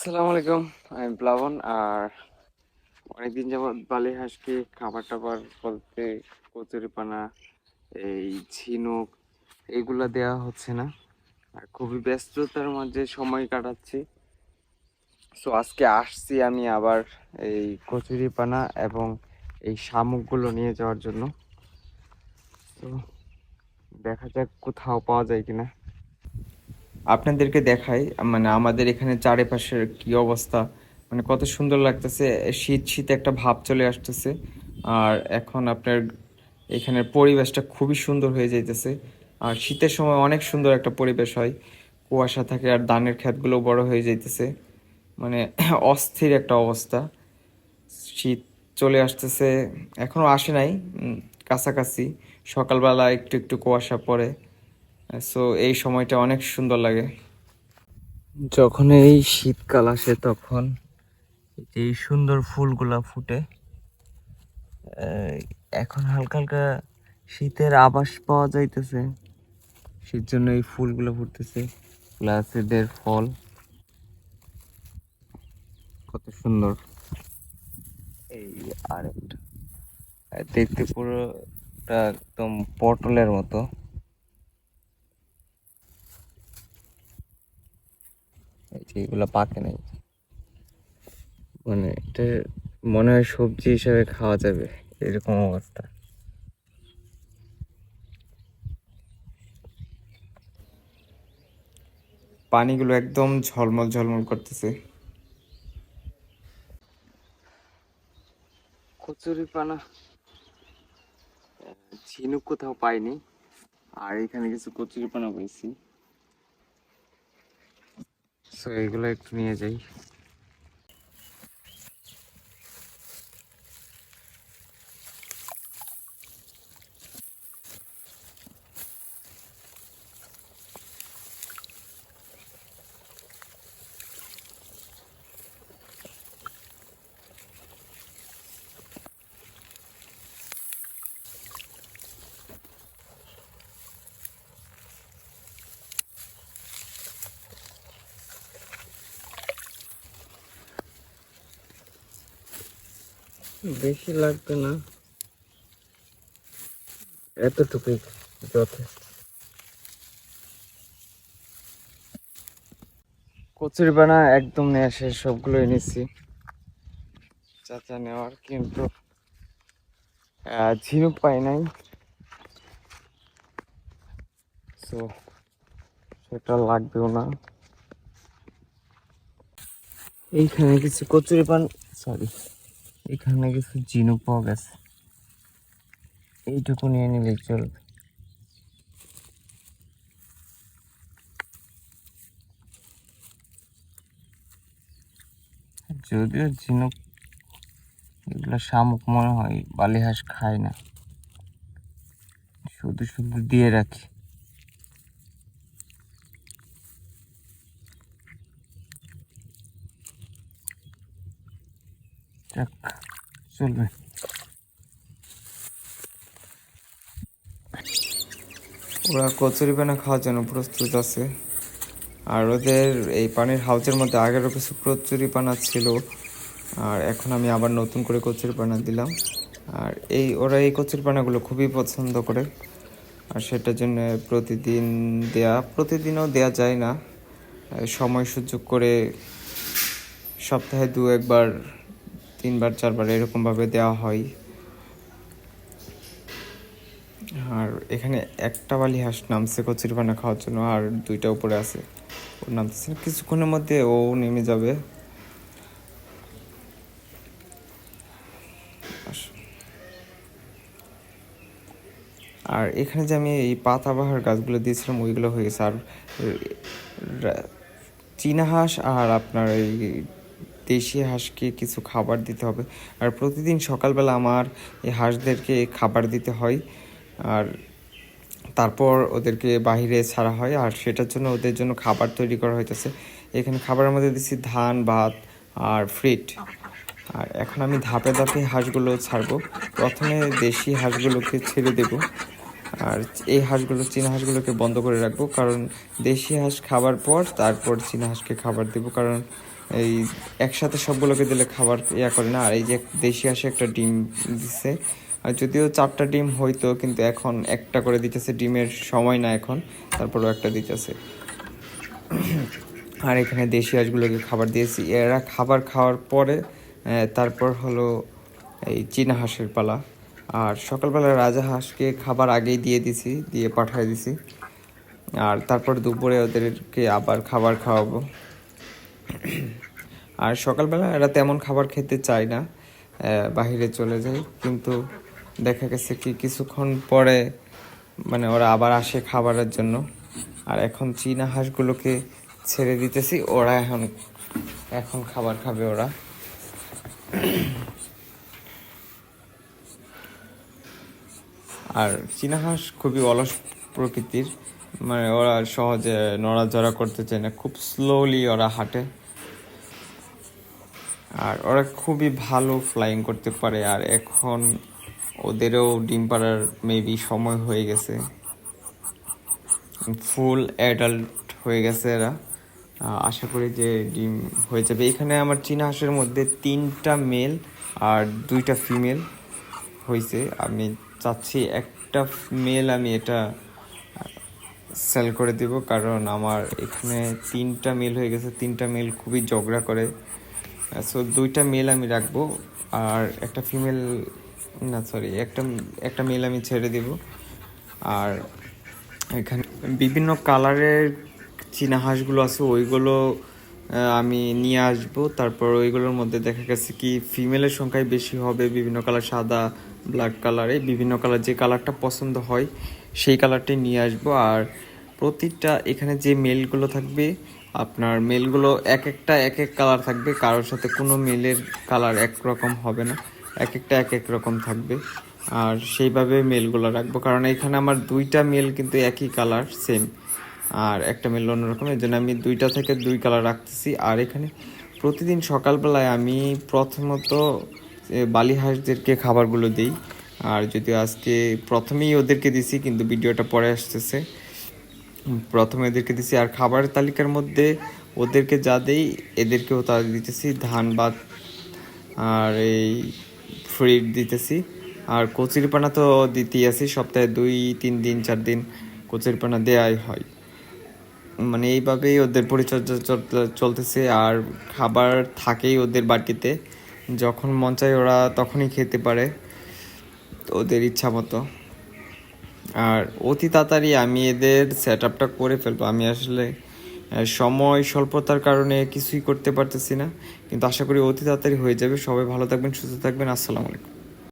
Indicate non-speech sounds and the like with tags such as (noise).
আসসালামু আলাইকুম, আমি প্লাবন আর অনেকদিন যাবৎ বালি হাঁসকে খাবার টাবার বলতে কচুরিপানা এই ঝিনুক এগুলা দেওয়া হচ্ছে না। আর খুবই ব্যস্ততার মাঝে সময় কাটাচ্ছি। সো আজকে আসছি আমি আবার এই কচুরিপানা এবং এই শামুকগুলো নিয়ে যাওয়ার জন্য। তো দেখা যাক কোথাও পাওয়া যায় কিনা। আপনাদেরকে দেখাই মানে আমাদের এখানে চারিপাশের কি অবস্থা মানে কত সুন্দর লাগতেছে, শীত শীত একটা ভাব চলে আসতেছে, আর এখন আপনার এখানের পরিবেশটা খুবই সুন্দর হয়ে যাইতেছে, আর শীতের সময় অনেক সুন্দর একটা পরিবেশ হয়, কুয়াশা থাকে আর ধানের ক্ষেতগুলো বড় হয়ে যাইতেছে মানে (clears throat) অস্থির একটা অবস্থা, শীত চলে আসতেছে, এখনও আসে নাই কাছাকাছি, সকালবেলা একটু একটু কুয়াশা পড়ে সো এই সময়টা অনেক সুন্দর লাগে। যখন এই শীতকাল আসে তখন এই সুন্দর ফুলগুলা ফুটে এখন হালকা হালকা শীতের আবাস পাওয়া যাইতেছে। সেই জন্য এই ফুলগুলো ফুটতেছে, প্লাস এদের ফল। কত সুন্দর। এই আরেকটা। আর দেখতে পুরোটা একদম পটলের মতো। এই যে এগুলো পাকে নাই। মানে এটা মনে হয় সবজি হিসাবে খাওয়া যাবে এরকম অবস্থা। পানিগুলো একদম ঝলমল ঝলমল করতেছে। কচুরি পানা ঝিনুক কোথাও পাইনি। আর এখানে কিছু কচুরি পানা পেয়েছি সো এগুলো একটু নিয়ে যাই। বেশি লাগবে না। এতটুকুই যথেষ্ট। কচুরি বানা একদম নেওয়া শেষ সবগুলো এনেছি চাচা নেওয়ার কিন্তু ঝিনুক পাই নাই। সেটা লাগবেও না। এইখানে কিছু কচুরি পান সরি এখানে কিছু ঝিনুক পাওয়া গেছে। এইটুকু নিয়ে নিলেই চলবে। যদিও ঝিনুক এগুলো শামুক মনে হয়, বালিহাঁস খায় না। শুধু শুধু দিয়ে রাখি। যাক, চলবে। ওরা কচুরি পানা খাওয়ার জন্য প্রস্তুত আছে। আর ওদের এই পানির হাউজের মধ্যে আগেরও কিছু কচুরি পানা ছিল। আর এখন আমি আবার নতুন করে কচুরি পানা দিলাম। আর এই, ওরা এই কচুরি পানাগুলো খুবই পছন্দ করে। আর সেটার জন্য প্রতিদিন দেয়া, প্রতিদিনও দেয়া যায় না। সময় সুযোগ করে সপ্তাহে দু একবার তিনবার, চারবার এরকমভাবে দেওয়া হয়। আর এখানে একটা বালি হাঁস নামছে কচুরি পানা খাওয়ার জন্য, আর দুইটা উপরে আছে। ও নামতেছে। কিছুক্ষণের মধ্যে ও নেমে যাবে। আর এখানে যে আমি এই পাতাবাহার গাছগুলো দিয়েছিলাম, ওইগুলো হয়ে গেছে। আর চীনা হাঁস আর আপনার এই দেশি হাঁসকে কিছু খাবার দিতে হবে। আর প্রতিদিন সকালবেলা আমার এই হাঁসদেরকে খাবার দিতে হয়। আর তারপর ওদেরকে বাইরে ছাড়া হয়। আর সেটার জন্য ওদের জন্য খাবার তৈরি করা হইতেছে। এখানে খাবারের মধ্যে দিচ্ছি ধান, ভাত আর ফ্রিট। আর এখন আমি ধাপে ধাপে হাঁসগুলো ছাড়বো। প্রথমে দেশি হাঁসগুলোকে ছেড়ে দেব। আর এই হাঁসগুলো, চীনা হাঁসগুলোকে বন্ধ করে রাখব। কারণ দেশি হাঁস খাবার পর তারপর চীনা হাঁসকে খাবার দেবো। কারণ এই একসাথে সবগুলোকে দিলে খাবার ইয়া করে না। আর এই যে দেশি হাঁসে একটা ডিম দিছে। আর যদিও চারটা ডিম হইতো, কিন্তু এখন একটা করে দিতেছে। ডিমের সময় না এখন, তারপরেও একটা দিতেছে। আর এখানে দেশি হাঁসগুলোকে খাবার দিয়েছি। এরা খাবার খাওয়ার পরে তারপর হলো এই চীনা হাঁসের পালা। আর সকালবেলা রাজা হাঁসকে খাবার আগেই দিয়ে দিছি, দিয়ে পাঠিয়ে দিছি। আর তারপর দুপুরে ওদেরকে আবার খাবার খাওয়াবো। আর সকালবেলা এরা তেমন খাবার খেতে চায় না বাহিরে চলে যায়। কিন্তু দেখা গেছে কি কিছুক্ষণ পরে মানে ওরা আবার আসে খাবারের জন্য। আর এখন চীনা হাঁসগুলোকে ছেড়ে দিতেছি, ওরা এখন এখন খাবার খাবে ওরা। আর চীনা হাঁস খুবই অলস প্রকৃতির মানে ওরা সহজে নড়াচড়া করতে চায় না, খুব স্লোলি ওরা হাঁটে। আর ওরা খুবই ভালো ফ্লাইং করতে পারে, আর এখন ওদেরও ডিম পাড়ার মেবি সময় হয়ে গেছে। ফুল অ্যাডাল্ট হয়ে গেছে এরা। আশা করি যে ডিম হয়ে যাবে। এখানে আমার চীনা হাঁসের মধ্যে তিনটা মেল আর দুইটা ফিমেল হয়েছে আমি চাচ্ছি একটা মেল আমি এটা সেল করে দিব, কারণ আমার এখানে তিনটা মেল হয়ে গেছে। তিনটা মেল খুবই ঝগড়া করে। সো দুইটা মেল আমি রাখব, আর একটা ফিমেল না সরি একটা একটা মেল আমি ছেড়ে দিব। আর এখানে বিভিন্ন কালারের চীনা হাঁসগুলো আছে, ওইগুলো আমি নিয়ে আসব। তারপর ওইগুলোর মধ্যে দেখা গেছে কি ফিমেলের সংখ্যাই বেশি হবে, বিভিন্ন কালার সাদা ব্ল্যাক কালারে বিভিন্ন কালার যে কালারটা পছন্দ হয়, সেই কালারটাই নিয়ে আসব। আর প্রতিটা এখানে যে মেলগুলো থাকবে আপনার মেলগুলো এক একটা এক এক কালার থাকবে, কারোর সাথে কোনো মেলের কালার এক রকম হবে না এক একটা এক এক রকম থাকবে। আর সেইভাবে মেলগুলো রাখব, কারণ এখানে আমার দুইটা মেল কিন্তু একই কালার সেম আর একটা মেল অন্যরকম, এই জন্য আমি দুইটা থেকে দুই কালার রাখতেছি। আর এখানে প্রতিদিন সকালবেলায় আমি প্রথমত বালি হাঁসদেরকে খাবারগুলো দিই। আর যদি আজকে প্রথমেই ওদেরকে দিছি, কিন্তু ভিডিওটা পরে আসতেছে। প্রথমে এদেরকে দিছি আর খাবারের তালিকার মধ্যে ওদেরকে যা দেই, এদেরকেও তা দিতেছি। ধান, ভাত আর এই ফ্রিট দিতেছি। আর কচুরিপানা তো দিতেই আছি, সপ্তাহে দুই, তিন দিন, চার দিন কচুরিপানা দেয়াই হয়। মানে এইভাবেই ওদের পরিচর্যা চলতে- চলতেছে আর খাবার থাকেই ওদের বাটিতে যখন মন চায় ওরা তখনই খেতে পারে, ওদের ইচ্ছা মতো। আর অতি তাড়াতাড়ি আমি এদের সেট আপটা করে ফেলব। আমি আসলে সময় স্বল্পতার কারণে কিছুই করতে পারতেছি না। কিন্তু আশা করি অতি তাড়াতাড়ি হয়ে যাবে। সবাই ভালো থাকবেন, সুস্থ থাকবেন। আসসালামু আলাইকুম।